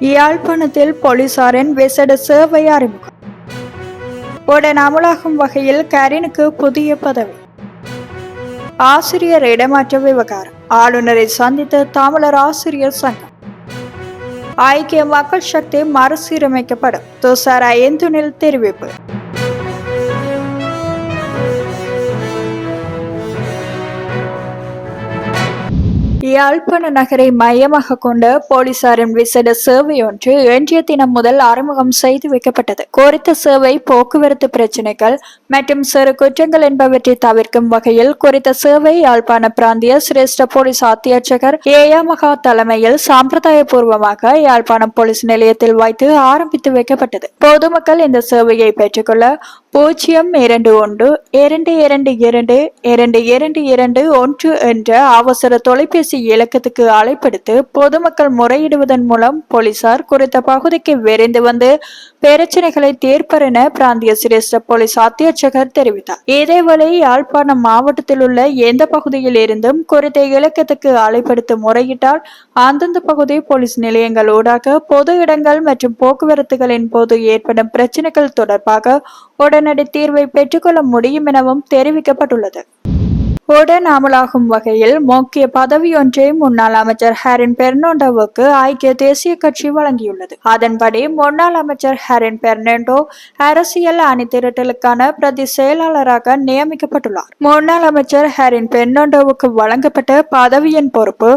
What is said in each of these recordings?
யாழ்ப்பாணத்தில் போலீசாரின் விசேட சேவை அறிமுகம். உடன் அமலாகும் வகையில் கரீனுக்கு புதிய பதவி. ஆசிரியர் இடமாற்ற விவகாரம். ஆளுநரை சந்தித்த தமிழர் ஆசிரியர் சங்கம். ஐக்கிய மக்கள் சக்தி மறுசீரமைக்கப்படும். துசாரா இந்துனில் தெரிவிப்பு. யாழ்ப்பாண நகரை மையமாக கொண்ட போலீசாரின் விசேட சேவை ஒன்று இன்றைய தினம் முதல் அறிமுகம் செய்து வைக்கப்பட்டது. குறித்த சேவை போக்குவரத்து பிரச்சினைகள் மற்றும் சிறு குற்றங்கள் என்பவற்றை தவிர்க்கும் வகையில் குறித்த சேவை யாழ்ப்பாண பிராந்திய சிரேஷ்ட போலீஸ் அத்தியட்சகர் ஏயாமகா தலைமையில் சாம்பிரதாயபூர்வமாக யாழ்ப்பாணம் போலீஸ் நிலையத்தில் வைத்து ஆரம்பித்து வைக்கப்பட்டது. பொதுமக்கள் இந்த சேவையை பெற்றுக்கொள்ள பூஜ்ஜியம் இரண்டு ஒன்று இரண்டு இரண்டு இரண்டு இரண்டு இரண்டு இரண்டு ஒன்று என்ற அவசர தொலைபேசி இலக்கத்துக்கு அழைப்படுத்து பொதுமக்கள் முறையிடுவதன் மூலம் போலீசார் குறித்த பகுதிக்கு விரைந்து வந்து பிரச்சனைகளை தீர்ப்பர் என பிராந்திய சிரேஷ்ட போலீஸ் அத்தியட்சகர் தெரிவித்தார். இதேவேளை யாழ்ப்பாணம் மாவட்டத்தில் உள்ள எந்த பகுதியில் இருந்தும் குறித்த இலக்கத்துக்கு ஆலைப்படுத்த முறையிட்டால் அந்தந்த பகுதி போலீஸ் நிலையங்கள் ஊடாக பொது இடங்கள் மற்றும் போக்குவரத்துகளின் போது ஏற்படும் பிரச்சனைகள் தொடர்பாக உடனடி தீர்வை பெற்றுக்கொள்ள முடியும் எனவும் தெரிவிக்கப்பட்டுள்ளது. உடன் அமலாகும் வகையில் முக்கிய பதவியொன்றை முன்னாள் அமைச்சர் ஹரின் பெர்னாண்டோவுக்கு ஐக்கிய தேசிய கட்சி வழங்கியுள்ளது. அதன்படி முன்னாள் அமைச்சர் ஹரின் பெர்னாண்டோ அரசியல் அணி திரட்டலுக்கான பிரதி செயலாளராக நியமிக்கப்பட்டுள்ளார். முன்னாள் அமைச்சர் ஹரின் பெர்னாண்டோவுக்கு வழங்கப்பட்ட பதவியின் பொறுப்பு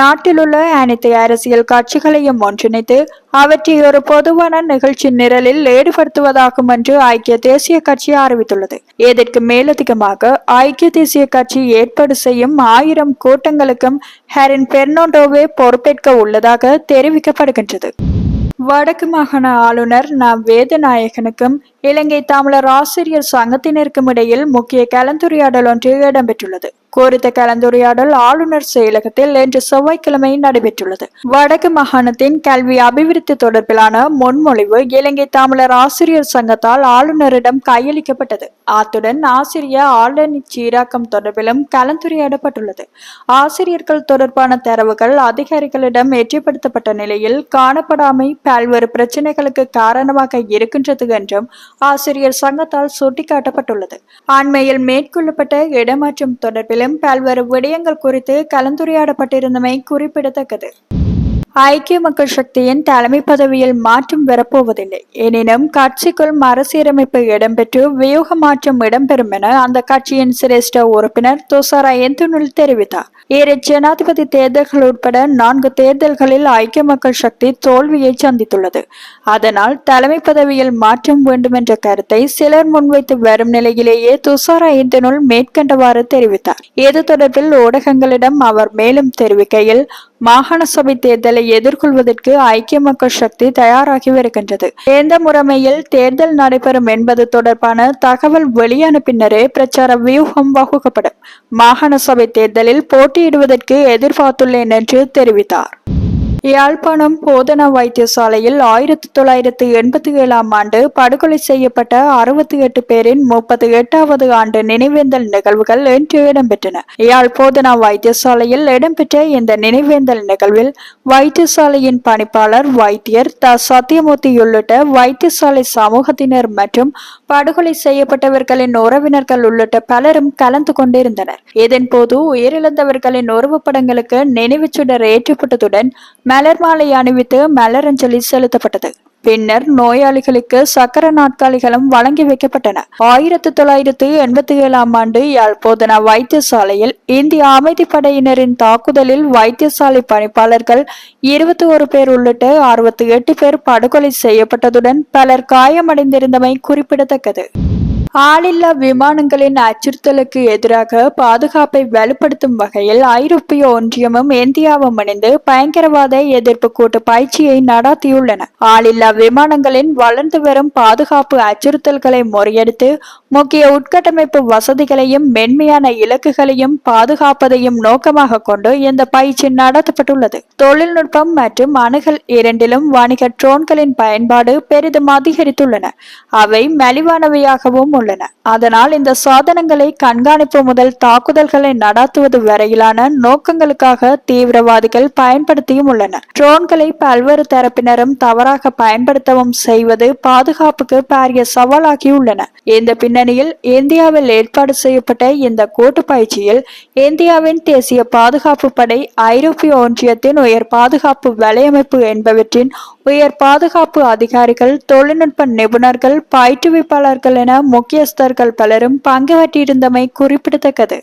நாட்டிலுள்ள அனைத்து அரசியல் கட்சிகளையும் ஒன்றிணைத்து அவற்றை ஒரு பொதுவான நிகழ்ச்சி நிரலில் ஈடுபடுத்துவதாகும் என்று ஐக்கிய தேசிய கட்சி அறிவித்துள்ளது. இதற்கு மேலதிகமாக ஐக்கிய தேசிய கட்சி ஏற்பாடு செய்யும் ஆயிரம் கூட்டங்களுக்கும் ஹெரின் பெர்னோண்டோவே பொறுப்பேற்க உள்ளதாக தெரிவிக்கப்படுகின்றது. வடக்கு மாகாண ஆளுநர் ந வேதநாயகனுக்கும் இலங்கை தமிழர் ஆசிரியர் சங்கத்தினருக்கும் இடையில் முக்கிய கலந்துரையாடல் ஒன்று இடம்பெற்றுள்ளது. குறித்த கலந்துரையாடல் ஆளுநர் செயலகத்தில் இன்று செவ்வாய்க்கிழமை நடைபெற்றுள்ளது. வடக்கு மாகாணத்தின் கல்வி அபிவிருத்தி தொடர்பிலான முன்மொழிவு இலங்கை தமிழர் ஆசிரியர் சங்கத்தால் ஆளுநரிடம் கையளிக்கப்பட்டது. அத்துடன் ஆசிரிய ஆளுநர் சீராக்கம் தொடர்பிலும் கலந்துரையாடப்பட்டுள்ளது. ஆசிரியர்கள் தொடர்பான தரவுகள் அதிகாரிகளிடம் வெற்றிப்படுத்தப்பட்ட நிலையில் காணப்படாமை பல்வேறு பிரச்சனைகளுக்கு காரணமாக இருக்கின்றது என்றும் ஆசிரியர் சங்கத்தால் சுட்டிக்காட்டப்பட்டுள்ளது. அண்மையில் மேற்கொள்ளப்பட்ட இடமாற்றம் தொடர்பிலும் பல்வேறு விடயங்கள் குறித்து கலந்துரையாடப்பட்டிருந்தமை குறிப்பிடத்தக்கது. ஐக்கிய மக்கள் சக்தியின் தலைமை பதவியில் மாற்றம் வரப்போவதில்லை. எனினும் கட்சிக்குள் மறுசீரமைப்பு இடம்பெற்று வியூக மாற்றம் இடம்பெறும் என அந்த கட்சியின் சிரேஷ்ட உறுப்பினர் துசாரா எந்தனுள் தெரிவித்தார். இரு ஜனாதிபதி தேர்தல்கள் உட்பட நான்கு தேர்தல்களில் ஐக்கிய மக்கள் சக்தி தோல்வியை சந்தித்துள்ளது. அதனால் தலைமை பதவியில் மாற்றம் வேண்டும் என்ற கருத்தை சிலர் முன்வைத்து வரும் நிலையிலேயே துசாரா எந்துனுல் மேற்கண்டவாறு தெரிவித்தார். இது தொடர்பில் ஊடகங்களிடம் அவர் மேலும் தெரிவிக்கையில் மாகாண சபை தேர்தலை எதிர்கொள்வதற்கு ஐக்கிய மக்கள் சக்தி தயாராகி வருகின்றது. எந்த முறைமையில் தேர்தல் நடைபெறும் என்பது தொடர்பான தகவல் வெளியான பின்னரே பிரச்சார வியூகம் வகுக்கப்படும். மாகாண சபை தேர்தலில் போட்டியிடுவதற்கு எதிர்பார்த்துள்ளேன் என்று தெரிவித்தார். யாழ்ப்பாணம் போதனா வைத்தியசாலையில் ஆயிரத்தி தொள்ளாயிரத்தி எண்பத்தி ஏழாம் ஆண்டு படுகொலை செய்யப்பட்ட அறுபத்தி எட்டு பேரின் முப்பத்தி எட்டாவது ஆண்டு நினைவேந்தல் நிகழ்வுகள் இன்று இடம்பெற்றன. யாழ் போதனா வைத்தியசாலையில் இடம்பெற்ற இந்த நினைவேந்தல் நிகழ்வில் வைத்தியசாலையின் பணிப்பாளர் வைத்தியர் த. சத்தியமூர்த்தி உள்ளிட்ட வைத்தியசாலை சமூகத்தினர் மற்றும் படுகொலை செய்யப்பட்டவர்களின் உறவினர்கள் உள்ளிட்ட பலரும் கலந்து கொண்டிருந்தனர். இதன்போது உயிரிழந்தவர்களின் உருவப்படங்களுக்கு நினைவுச் சுடர் ஏற்றப்பட்டதுடன் மலர் மாலை அணிவித்து மலரஞ்சலி செலுத்தப்பட்டது. பின்னர் நோயாளிகளுக்கு சக்கர நாட்காலிகளும் வழங்கி வைக்கப்பட்டன. ஆயிரத்தி தொள்ளாயிரத்தி எண்பத்தி ஏழாம் ஆண்டு யாழ்ப்போதனா வைத்தியசாலையில் இந்திய அமைதிப்படையினரின் தாக்குதலில் வைத்தியசாலை பணிப்பாளர்கள் இருபத்தி ஒரு பேர் உள்ளிட்ட அறுபத்தி எட்டு பேர் படுகொலை செய்யப்பட்டதுடன் பலர் காயமடைந்திருந்தமை குறிப்பிடத்தக்கது. ஆளில்லா விமானங்களின் அச்சுறுத்தலுக்கு எதிராக பாதுகாப்பை வலுப்படுத்தும் வகையில் ஐரோப்பிய ஒன்றியமும் இந்தியாவும் இணைந்து பயங்கரவாத எதிர்ப்பு கூட்டு பயிற்சியை நடாத்தியுள்ளன. ஆளில்லா விமானங்களின் வளர்ந்து வரும் பாதுகாப்பு அச்சுறுத்தல்களை முறியடித்து முக்கிய உட்கட்டமைப்பு வசதிகளையும் மென்மையான இலக்குகளையும் பாதுகாப்பதையும் நோக்கமாக கொண்டு இந்த பயிற்சி நடத்தப்பட்டுள்ளது. தொழில்நுட்பம் மற்றும் அணுகல் இரண்டிலும் வணிக ட்ரோன்களின் பயன்பாடு பெரிதும் அதிகரித்துள்ளன. அவை மலிவானவையாகவும் உள்ளன. அதனால் இந்த சாதனங்களை கண்காணிப்பு முதல் தாக்குதல்களை நடாத்துவது வரையிலான நோக்கங்களுக்காக தீவிரவாதிகள் பயன்படுத்தியும் உள்ளனர் ட்ரோன்களை பல்வேறு தரப்பினரும் தவறாக பயன்படுத்தவும் செய்வது பாதுகாப்புக்கு பாரிய சவாலாகியுள்ளன இந்த பின்னணியில் இந்தியாவில் ஏற்பாடு செய்யப்பட்ட இந்த கூட்டு பயிற்சியில் இந்தியாவின் தேசிய பாதுகாப்பு படை ஐரோப்பிய ஒன்றியத்தின் உயர் பாதுகாப்பு வலையமைப்பு என்பவற்றின் உயர் பாதுகாப்பு அதிகாரிகள் தொழில்நுட்ப நிபுணர்கள் பயிற்றுவிப்பாளர்கள் என முக்கிய முக்கியஸ்தர்கள் பலரும் பங்கு பற்றியிருந்தமை குறிப்பிடத்தக்கது.